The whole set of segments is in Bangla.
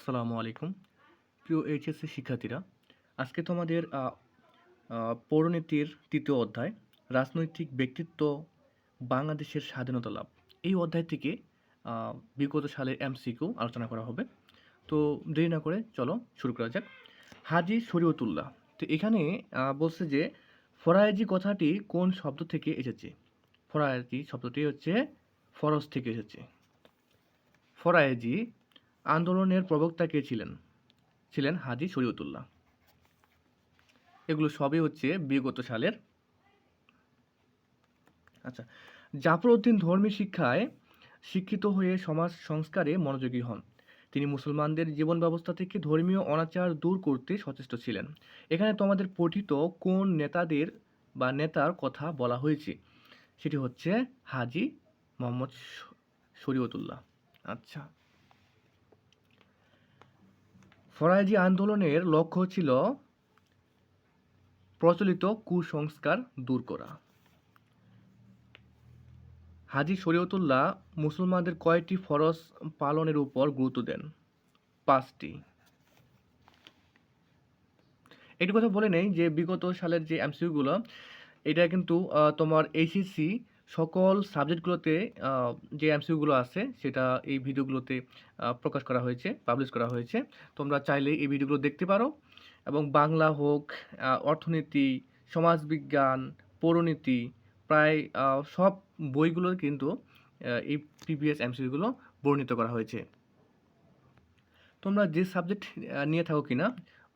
আসসালামু আলাইকুম। প্রিয় এইচএসসি শিক্ষার্থীরা, আজকে তোমাদের পৌরনীতির তৃতীয় অধ্যায়, রাজনৈতিক ব্যক্তিত্ব বাংলাদেশের স্বাধীনতা লাভ। এই অধ্যায় থেকে বিগত সালের এমসিকিউ আলোচনা করা হবে। তো দেরি না করে চলো শুরু করা যাক। হাজি শরীয়তুল্লাহ, তো এখানে বলছে যে, ফরায়েজি কথাটি কোন শব্দ থেকে এসেছে? ফরায়েজি শব্দটি হচ্ছে, ফরজ থেকে এসেছে। ফরায়েজি আন্দোলনের প্রবক্তা কে ছিলেন? ছিলেন হাজি শরীয়তুল্লাহ। এগুলো সবই হচ্ছে বিগত সালের। আচ্ছা জাফর উদ্দিন ধর্মী শিক্ষায় শিক্ষিত হয়ে সমাজ সংস্কারে মনোযোগী হন। তিনি মুসলমানদের জীবন ব্যবস্থা থেকে ধর্মীয় অনাচার দূর করতে সচেষ্ট ছিলেন। এখানে তোমাদের পঠিত কোন নেতাদের বা নেতার কথা বলা হয়েছে? সেটি হচ্ছে হাজি মোহাম্মদ শরীয়তুল্লাহ। আচ্ছা। ফরাজি আন্দোলনের লক্ষ্য ছিল প্রচলিত কুসংস্কার দূর করা। হাজি শরীয়তুল্লাহ মুসলমানদের কয়টি ফরজ পালনের উপর গুরুত্ব দেন। পাঁচটি। একটি কথা বলে নেই যে বিগত সালের যে এমসিউগুলো, এটা কিন্তু তোমার এইচএসসি সকল সাবজেক্টগুলোতে যে এমসিউগুলো আছে সেটা এই ভিডিওগুলোতে প্রকাশ করা হয়েছে পাবলিশ করা হয়েছে। তোমরা চাইলে এই ভিডিওগুলো দেখতে পারো এবং বাংলা হোক অর্থনীতি সমাজবিজ্ঞান পৌরনীতি প্রায় সব বইগুলোর কিন্তু এই প্রিভিয়াস এমসিকিউগুলো বর্ণিত করা হয়েছে। তোমরা যে সাবজেক্ট নিয়ে থাকো কিনা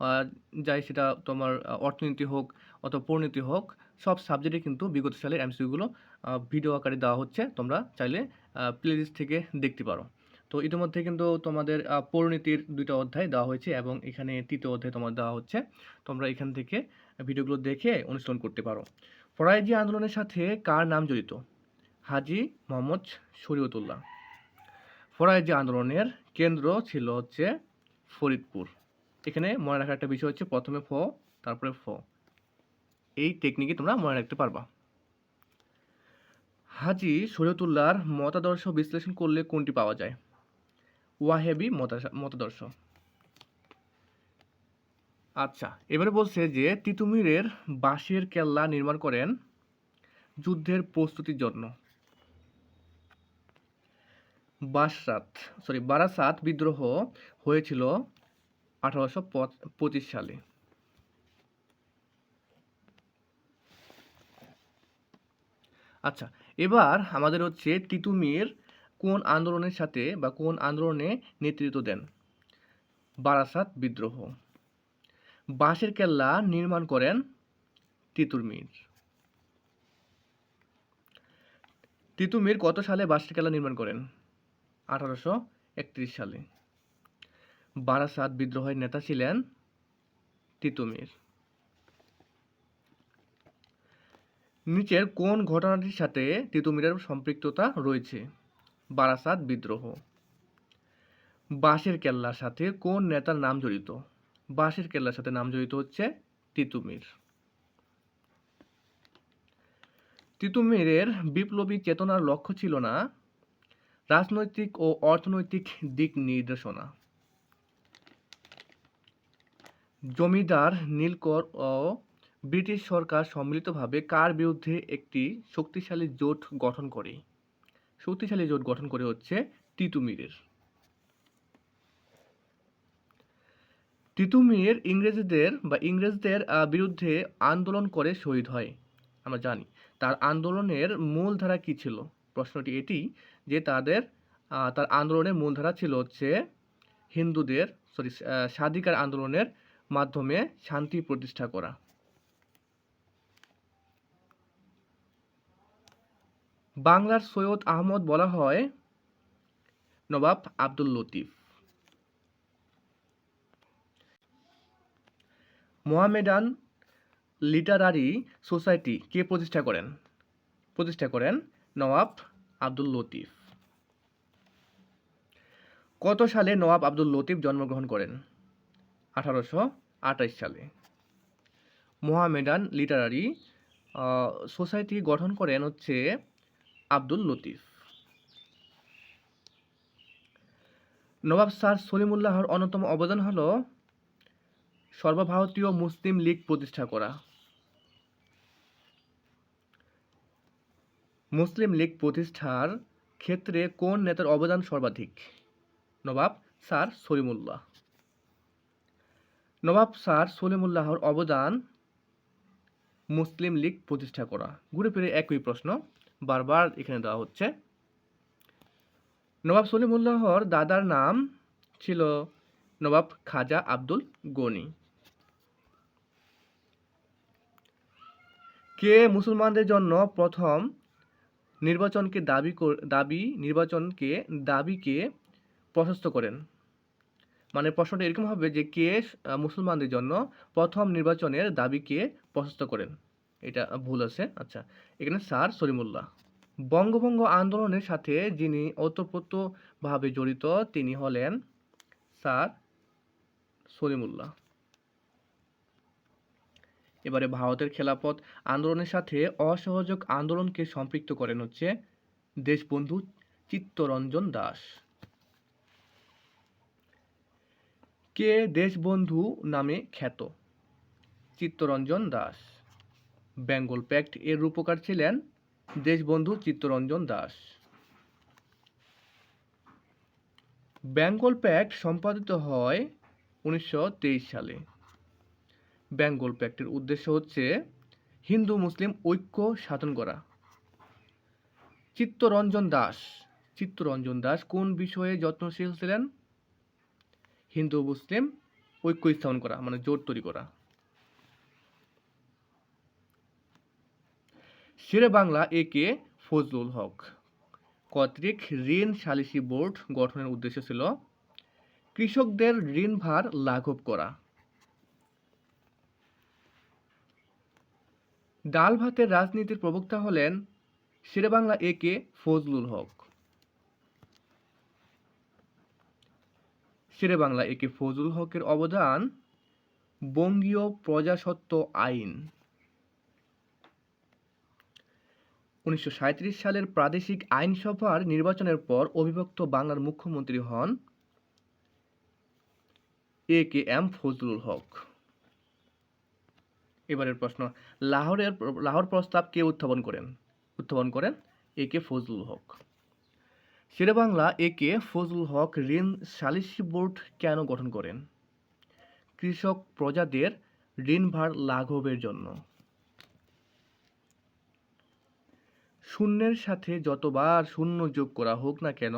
আহ, যাই সেটা তোমার অর্থনীতি হোক অথবা পরিণতি হোক সব সাবজেক্টে কিন্তু বিগত সালের এমসিকিউগুলো ভিডিও আকারে দেওয়া হচ্ছে, তোমরা চাইলে প্লেলিস্ট থেকে দেখতে পারো। তো ইতিমধ্যে কিন্তু তোমাদের পরিণতির দুইটা অধ্যায় দেওয়া হয়েছে এবং এখানে তৃতীয় অধ্যায় তোমার দেওয়া হচ্ছে। তোমরা এখান থেকে ভিডিওগুলো দেখে অনুশীলন করতে পারো। ফরাইজি আন্দোলনের সাথে কার নাম জড়িত? হাজি মোহাম্মদ শরীয়তুল্লাহ। ফরাইজি আন্দোলনের কেন্দ্র ছিল হচ্ছে ফরিদপুর। এখানে মনে রাখার একটা বিষয় হচ্ছে প্রথমে ফ, তারপরে ফ। এই টেকনিকে তোমরা মনে রাখতে পারবা। হাজি শরীয়তুল্লাহর মতাদর্শ বিশ্লেষণ করলে কোনটি পাওয়া যায়? ওয়াহেবি মতাদর্শ। আচ্ছা এবারে বলছে যে তিতুমিরের বাঁশের কেল্লা নির্মাণ করেন যুদ্ধের প্রস্তুতির জন্য। বাসরাত সরি বারাসাত বিদ্রোহ হয়েছিল আঠারোশো পঁচিশ সালে। আচ্ছা এবার আমাদের হচ্ছে তিতুমির কোন আন্দোলনের সাথে বা কোন আন্দোলনে নেতৃত্ব দেন? বারাসাত বিদ্রোহ। বাঁশের কেল্লা নির্মাণ করেন তিতুমির। তিতুমির কত সালে বাঁশের কেল্লা নির্মাণ করেন? আঠারোশো একত্রিশ সালে। বারাসাত বিদ্রোহের নেতা ছিলেন তিতুমির। নিচের কোন ঘটনাটির সাথে তিতুমিরের সম্পৃক্ততা রয়েছে? বারাসাত বিদ্রোহ। বাঁশের কেল্লার সাথে কোন নেতার নাম জড়িত? বাঁশের কেল্লার সাথে নাম জড়িত হচ্ছে তিতুমির। তিতুমিরের বিপ্লবী চেতনার লক্ষ্য ছিল না রাজনৈতিক ও অর্থনৈতিক দিক নির্দেশনা। জমিদার নীলকর ও ব্রিটিশ সরকার সম্মিলিতভাবে কার বিরুদ্ধে একটি শক্তিশালী জোট গঠন করে? শক্তিশালী জোট গঠন করে হচ্ছে তিতুমিরের তিতুমির ইংরেজদের বা ইংরেজদের বিরুদ্ধে আন্দোলন করে শহীদ হয়, আমরা জানি। তার আন্দোলনের মূলধারা কি ছিল? প্রশ্নটি এটি যে তাদের তার আন্দোলনের মূলধারা ছিল হচ্ছে হিন্দুদের, সরি স্বাধিকার আন্দোলনের মাধ্যমে শান্তি প্রতিষ্ঠা করা। বাংলার সৈয়দ আহমদ বলা হয় Nawab Abdul Latif. Mohammedan literary society কে প্রতিষ্ঠা করেন? প্রতিষ্ঠা করেন নওয়াব আব্দুল লতিফ। কত সালে নওয়াব আব্দুল লতিফ জন্মগ্রহণ করেন? আঠারোশো আঠাশ সালে। মোহামেডান লিটারারি সোসাইটি গঠন করেন হচ্ছে আব্দুল লতিফ। নবাব স্যার সলিমুল্লাহর অন্যতম অবদান হল সর্বভারতীয় মুসলিম লীগ প্রতিষ্ঠা করা। মুসলিম লীগ প্রতিষ্ঠার ক্ষেত্রে কোন নেতার অবদান সর্বাধিক? নবাব স্যার সলিমুল্লাহ। নবাব স্যার সলিমুল্লাহর অবদান মুসলিম লীগ প্রতিষ্ঠা করা। ঘুরে ফিরে একই প্রশ্ন। বারবার এখানে দেওয়া হচ্ছে। নবাব সলিমুল্লাহর দাদার নাম ছিল নবাব খাজা আব্দুল গনি। কে মুসলমানদের জন্য প্রথম নির্বাচনকে দাবি দাবি, নির্বাচনকে, দাবিকে প্রশস্ত করেন? মানে প্রশ্নটা এরকম হবে যে কে মুসলমানদের জন্য প্রথম নির্বাচনের দাবিকে প্রশস্ত করেন? এটা ভুল আছে। আচ্ছা এখানে স্যার সলিমুল্লাহ। বঙ্গভঙ্গ আন্দোলনের সাথে যিনি ওতপ্রোতভাবে জড়িত, তিনি হলেন স্যার সলিমুল্লাহ। এবারে ভারতের খেলাফত আন্দোলনের সাথে অসহযোগ আন্দোলনকে সম্পৃক্ত করেন হচ্ছে দেশবন্ধু চিত্তরঞ্জন দাস। কে দেশবন্ধু নামে খ্যাত? চিত্তরঞ্জন দাস। বেঙ্গল প্যাক্ট এর রূপকার ছিলেন দেশবন্ধু চিত্তরঞ্জন দাস। বেঙ্গল প্যাক্ট সম্পাদিত হয় উনিশশো তেইশ সালে। বেঙ্গল প্যাক্টের উদ্দেশ্য হচ্ছে হিন্দু মুসলিম ঐক্য সাধন করা। চিত্তরঞ্জন দাস। চিত্তরঞ্জন দাস কোন বিষয়ে যত্নশীল ছিলেন? হিন্দু মুসলিম ঐক্য স্থাপন করা মানে জোট তৈরি করা। শেরে বাংলা এ কে ফজলুল হক। কর্তৃক ঋণ সালিসি বোর্ড গঠনের উদ্দেশ্য ছিল কৃষকদের ঋণ ভার লাঘব করা। ডাল ভাতের রাজনীতির প্রবক্তা হলেন শেরেবাংলা এ কে ফজলুল হক। শেরেবাংলা এ কে ফজলুল হকের অবদান বঙ্গীয় প্রজাসত্ব আইন। উনিশশো সাঁইত্রিশ সালের প্রাদেশিক আইনসভার নির্বাচনের পর অবিভক্ত বাংলার মুখ্যমন্ত্রী হন এ কে এম ফজলুল হক। এবারের প্রশ্ন, লাহোরের লাহোর প্রস্তাব কে উত্থাপন করেন? উত্থাপন করেন এ কে ফজলুল হক। শেরেবাংলা এ কে ফজলুল হক ঋণ সালিসি বোর্ড কেন গঠন করেন? কৃষক প্রজাদের ঋণভার লাঘবের জন্য। শূন্যের সাথে যতবার শূন্য যোগ করা হোক না কেন,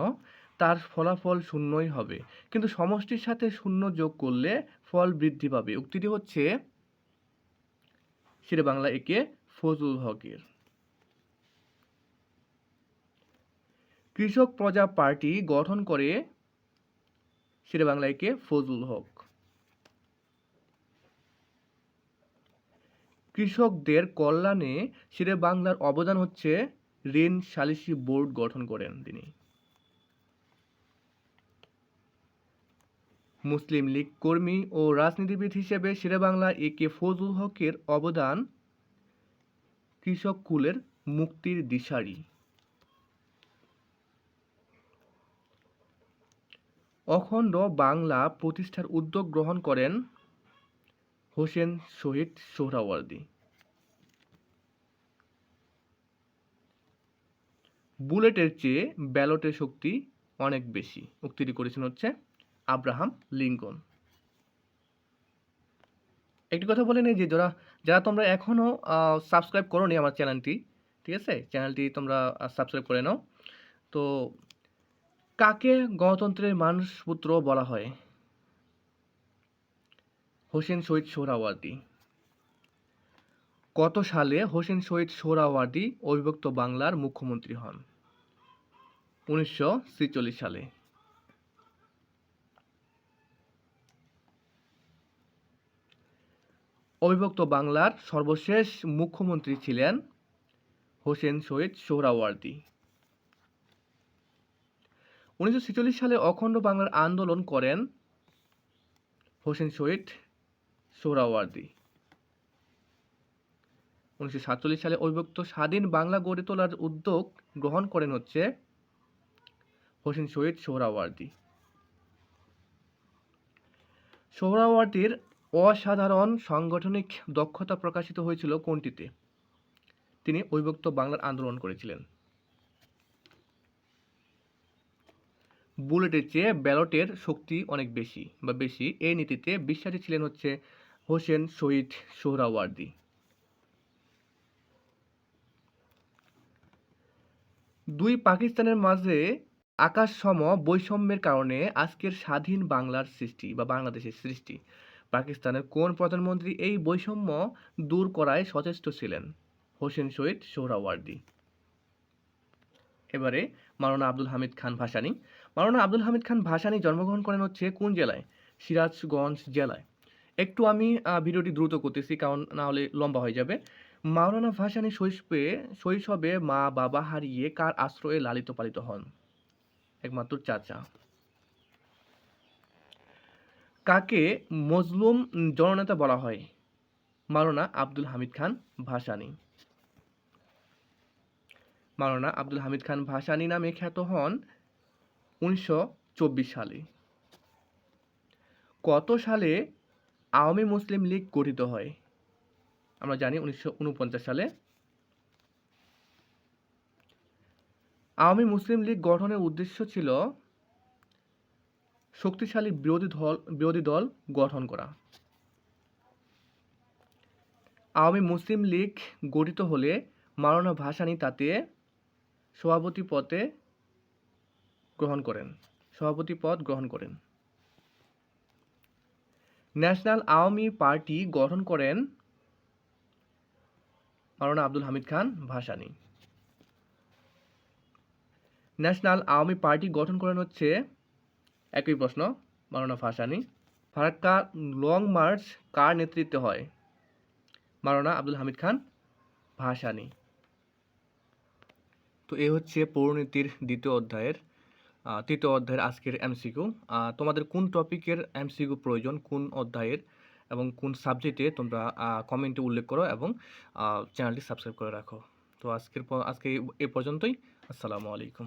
তার ফলাফল শূন্যই হবে। কিন্তু সমষ্টির সাথে শূন্য যোগ করলে ফল বৃদ্ধি পাবে। উক্তিটি হচ্ছে শেরে বাংলা একে ফজলুল হকের। কৃষক প্রজা পার্টি গঠন করে শেরে বাংলা একে ফজলুল হক। কৃষকদের কল্যাণে শেরে বাংলার অবদান হচ্ছে ঋণ সালিসি বোর্ড গঠন করেন তিনি। মুসলিম লীগ কর্মী ও রাজনীতিবিদ হিসেবে শেরেবাংলা এ কে ফজলুল হকের অবদান কৃষক কুলের মুক্তির দিশারি। অখণ্ড বাংলা প্রতিষ্ঠার উদ্যোগ গ্রহণ করেন হোসেন শহীদ সোহরাওয়ার্দী। বুলেটের চেয়ে ব্যালটের শক্তি অনেক বেশি। উক্তিটি করেছেন হচ্ছে আব্রাহাম লিঙ্কন। একটি কথা বলে নেই যে যারা যারা তোমরা এখনও সাবস্ক্রাইব করোনি আমার চ্যানেলটি, ঠিক আছে? চ্যানেলটি তোমরা সাবস্ক্রাইব করে নাও। তো কাকে গণতন্ত্রের মানুষ পুত্র বলা হয়? হোসেন শহীদ সোহরাওয়ার্দী। কত সালে হোসেন শহীদ সোহরাওয়ার্দী অবিভক্ত বাংলার মুখ্যমন্ত্রী হন। উনিশশো ছেচল্লিশ সালে। অবিভক্ত বাংলার সর্বশেষ মুখ্যমন্ত্রী ছিলেন হোসেন শহীদ সোহরাওয়ার্দী। উনিশশো সালে অখণ্ড বাংলার আন্দোলন করেন হোসেন শহীদ সোহরাওয়ার্দী। উনিশশো সাতচল্লিশ সালে অবিভক্ত স্বাধীন বাংলা গড়ে তোলার উদ্যোগ গ্রহণ করেন হচ্ছে হোসেন শহীদ সোহরাওয়ার্দী। সোহরাওয়ার্দীর অসাধারণ সাংগঠনিক দক্ষতা প্রকাশিত হয়েছিল কোনটিতে? তিনি ঐবক্ত বাংলার আন্দোলন করেছিলেন। বুলেটের চেয়ে ব্যালটের শক্তি অনেক বেশি বা বেশি। এই নীতিতে বিশ্বাসী ছিলেন হচ্ছে হোসেন শহীদ সোহরাওয়ার্দী। দুই পাকিস্তানের মাঝে আকাশ সম বৈষম্যের কারণে আজকের স্বাধীন বাংলার সৃষ্টি বা বাংলাদেশের সৃষ্টি। পাকিস্তানের কোন প্রধানমন্ত্রী এই বৈষম্য দূর করায় সচেষ্ট ছিলেন? হোসেন শহীদ সোহরাওয়ার্দী। এবারে মাওলানা আব্দুল হামিদ খান ভাসানী। মাওলানা আব্দুল হামিদ খান ভাসানী জন্মগ্রহণ করেন হচ্ছে কোন জেলায়? সিরাজগঞ্জ জেলায়। একটু আমি ভিডিওটি দ্রুত করতেছি, কারণ না হলে লম্বা হয়ে যাবে। মাওলানা ভাসানী শৈশবে শৈশবে মা বাবা হারিয়ে কার আশ্রয়ে লালিত পালিত হন? একমাত্র চাচা। কাকে মজলুম জননেতা বলা হয়? মাওলানা আব্দুল হামিদ খান ভাসানী। মাওলানা আব্দুল হামিদ খান ভাসানী নামে খ্যাত হন উনিশশো চব্বিশ সালে। কত সালে আওয়ামী মুসলিম লীগ গঠিত হয়? আমরা জানি উনিশশো ঊনপঞ্চাশ সালে। আওয়ামী মুসলিম লীগ গঠনের উদ্দেশ্য ছিল শক্তিশালী বিরোধী দল বিরোধী দল গঠন করা। আওয়ামী মুসলিম লীগ গঠিত হলে মারানা ভাসানী তাতে সভাপতি পদে গ্রহণ করেন, সভাপতি পদ গ্রহণ করেন। ন্যাশনাল আওয়ামী পার্টি গঠন করেন মাওলানা আব্দুল হামিদ খান, ভাসানী। ন্যাশনাল আওয়ামী পার্টি গঠন করেন হচ্ছে, একই প্রশ্ন, মাওলানা ভাসানী। ফারাক্কা লং মার্চ কার নেতৃত্বে হয়? মাওলানা আব্দুল হামিদ খান, ভাসানী। তো এ হচ্ছে পৌরনীতির দ্বিতীয় অধ্যায়ের তৃতীয় অধ্যায়ের আজকের এমসিকিউ। তোমাদের কোন টপিকের এমসিকিউ প্রয়োজন, কোন অধ্যায়ের এবং কোন সাবজেক্টে তোমরা কমেন্টে উল্লেখ করো এবং চ্যানেলটি সাবস্ক্রাইব করে রাখো। তো আজকের আজকে এই পর্যন্তই। আসসালামু আলাইকুম।